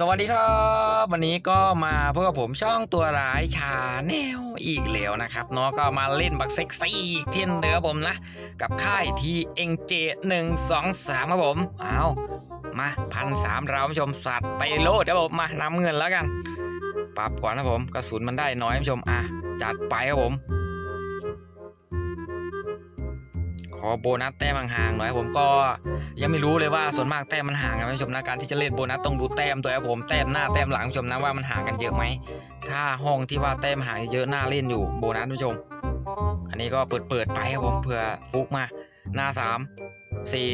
สวัสดีครับ วันนี้ก็มาพบกับผมช่องตัวร้ายชาแนลอีกแล้วนะครับเนาะก็มาเล่นบักเซ็กซี่อีกเช่นเดิมครับผมนะ กับค่ายทีเอ็งเจหนึ่งสองสามครับผมเอามาพันสามเราผู้ชมสัตว์ไปโลดครับผมมานำเงินแล้วกัน ปรับก่อนนะผมกระสุนมันได้น้อยผู้ชมอะจัดไปครับผม ขอโบนัสแต้มห่างๆหน่อยผมก็ ยังไม่รู้เลยว่าส่วนมากแต้มมันห่างกันไหมผู้ชมนะการที่จะเล่นโบนัสต้องดูแต้มตัวครับผมแต้มหน้าแต้มหลังผู้ชมนะว่ามันห่างกันเยอะไหมถ้าห้องที่ว่าแต้มห่างเยอะหน้าเล่นอยู่โบนัสผู้ชม อันนี้ก็เปิดเปิดไปครับผมเผื่อฟุกมา หน้าสามสี่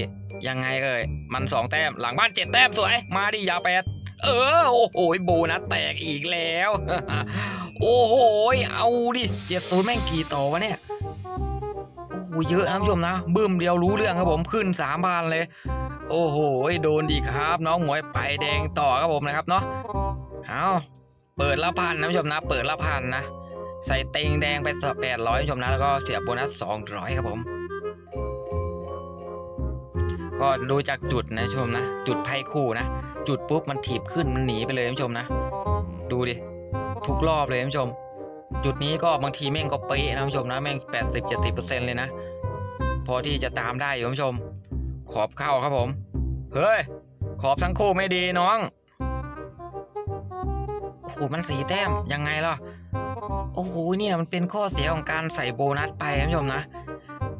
ยังไงเอ่ยมันสองแต้มหลังบ้านเจ็ดแต้มสวยมาดิยาแปดเออโอ้โหโบนัสแตกอีกแล้ว โอ้โหเอาดิเจ็ดตัวแม่งกี่ต่อวะเนี่ย โอ้โหเยอะนะผู้ชมนะบึ้มเดียวรู้เรื่องครับผมขึ้นสามพันเลย โอ้โหโดนดีครับ น้องหมวยไปแดงต่อครับผมนะครับเนาะเอาเปิดละพันนะผู้ชมนะ เปิดละพันนะ ใส่เต็งแดงไปแปดร้อยผู้ชมนะแล้วก็เสียโบนัสสองร้อยครับผม ก็ดูจากจุดนะผู้ชมนะ จุดไพ่คู่นะ จุดปุ๊บมันถีบขึ้นมันหนีไปเลยผู้ชมนะ ดูดิทุกรอบเลยผู้ชม จุดนี้ก็บางทีแม่งก็เป๊ะนะผู้ชมนะแม่งแปดสิบเจ็ดสิบเปอร์เซ็นเลยนะ พอที่จะตามได้อยู่ผู้ชม ขอบเข้าครับผม เฮ้ย ขอบทั้งคู่ไม่ดีน้องโอ้โหมันสีแต้มยังไงล่ะ โอ้โหเนี่ยมันเป็นข้อเสียของการใส่โบนัสไปท่านผู้ชมนะ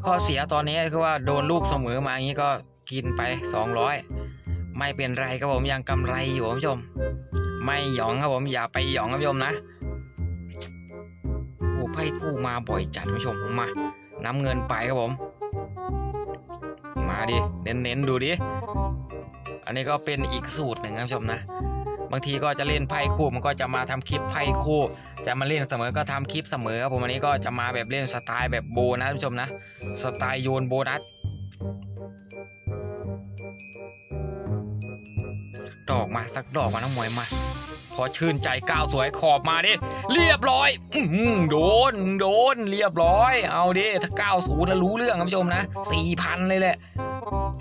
ข้อเสียตอนนี้คือว่าโดนลูกเสมอมาอย่างนี้ก็กินไปสองร้อยไม่เป็นไรครับผมยังกำไรอยู่คุณผู้ชม ไม่หยองครับผมอย่าไปหยองครับผู้ชมนะ ไพ่คู่มาบ่อยจัดคุณผู้ชมมาน้ำเงินไปครับผม มาดิ เน้นๆดูดิ อันนี้ก็เป็นอีกสูตรหนึ่งครับชมนะ บางทีก็จะเล่นไพ่คู่มันก็จะมาทำคลิปไพ่คู่ จะมาเล่นเสมอก็ทำคลิปเสมอครับผมอันนี้ก็จะมาแบบเล่นสไตล์แบบโบนัสคุณผู้ชมนะ สไตล์โยนโบนัสดอกมาสักดอกมาน้องมวยมา พอชื่นใจก้าวสวยขอบมาดิ เรียบร้อยอโดน โดน เรียบร้อย เอาดิ ถ้าก้าวศูนย์แล้วรู้เรื่องครับผู้ชมนะสี่พันเลยแหละ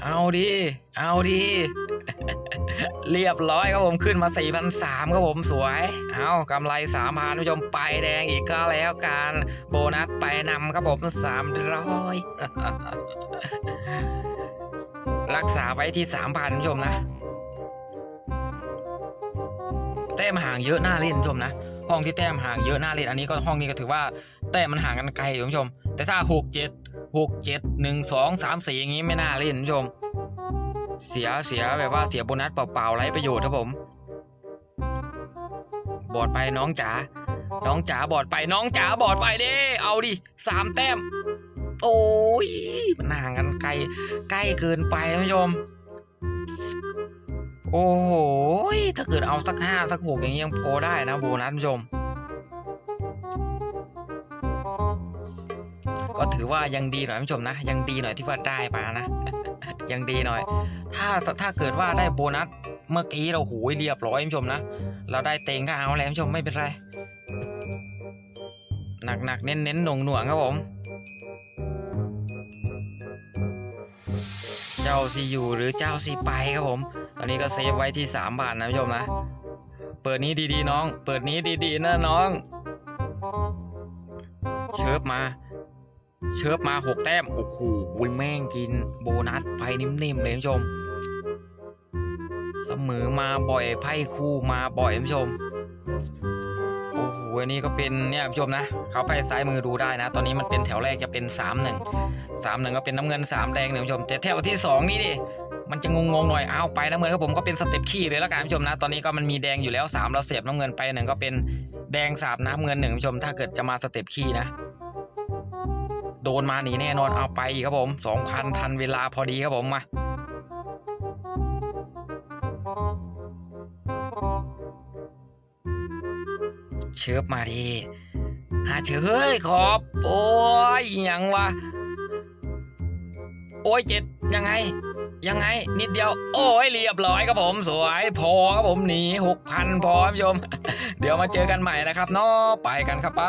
เอาดิ เอาดิ เรียบร้อยครับผมขึ้นมา4 0 0 3ครับผมสวย เอากำไร3พันผู้ชมไปแดงอีกก็แล้วการโบนัสไปนำครับผม300รักษาไว้ที่3,000ผู้ชมนะ แต้มห่างเยอะน่าเล่นผู้ชมนะ ห้องที่แต้มห่างเยอะน่าเล่นอันนี้ก็ห้องนี้ก็ถือว่าแต้มมันห่างกันไกลอยู่คุณผู้ชม แต่ถ้าหกเจ็ดหกเจ็ดหนึ่งสองสามสี่อย่างนี้ไม่น่าเล่นคุณผู้ชม เสียเสียแบบว่าเสียโบนัสเปล่าๆไร้ประโยชน์ครับผม บอดไปน้องจ๋าน้องจ๋าบอดไปน้องจ๋าบอดไปเด้เอาดิสามแต้ม โอ้ยมันห่างกันไกลใกล้เกินไปคุณผู้ชม โอ้โห ถ้าเกิดเอาสักห้าสักหกอย่างนี้ยังพอได้นะโบนัสผู้ชม ก็ถือว่ายังดีหน่อยผู้ชมนะ ยังดีหน่อยที่ว่าได้มานะ ยังดีหน่อย ถ้าถ้าเกิดว่าได้โบนัสเมื่อกี้เราหูยเรียบร้อยผู้ชมนะ เราได้เต็งก็เอาแล้วผู้ชมไม่เป็นไร หนักหนักๆเน้นเน้นหน่วงหน่วงๆครับผมเจ้าซีอยู่หรือเจ้าซีไปครับผม อนนี้ก็เซฟไว้ที่สามบาทนะผู้ชมนะ เปิดนี้ดีๆน้อง เปิดนี้ดีๆนะน้อง เชิบมา เชิบมาหกแต้ม โอ้โหแม่งกินโบนัสไปนิ่มๆเลยคุณผู้ชม เสมอมาบ่อยไพ่คู่มาบ่อยคุณผู้ชมโอ้โหอันนี้ก็เป็นเนี่ยคุณผู้ชมนะ เขาไปซ้ายมือดูได้นะ ตอนนี้มันเป็นแถวแรกจะเป็นสามหนึ่งสามหนึ่งก็เป็นน้ำเงินสามแดงเนี่ยคุณผู้ชมแต่แถวที่สองนี่ดิ มันจะงงๆหน่อยเอาไปน้ำเงินก็ผมก็เป็นสเต็ปขี้เลยแล้วกันคุณผู้ชมนะ ตอนนี้ก็มันมีแดงอยู่แล้วสามเราเสียบน้ำเงินไปหนึ่งก็เป็นแดงสามน้ำเงินหนึ่งคุณผู้ชม ถ้าเกิดจะมาสเต็ปขี้นะ โดนมาหนีแน่นอนเอาไปอีกครับผมสองพันทันเวลาพอดีครับผมมาเชิบมาดีหาเชิบเฮ้ยขอบโอ้ยอหยังวะโอ้ยเจ็ดยังไง ยังไงนิดเดียว โอ้ยเรียบร้อยครับผม สวยพอครับผมหนีหกพันพอคุณผู้ชม เดี๋ยวมาเจอกันใหม่นะครับเนาะไปกันครับไป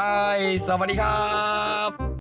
สวัสดีครับ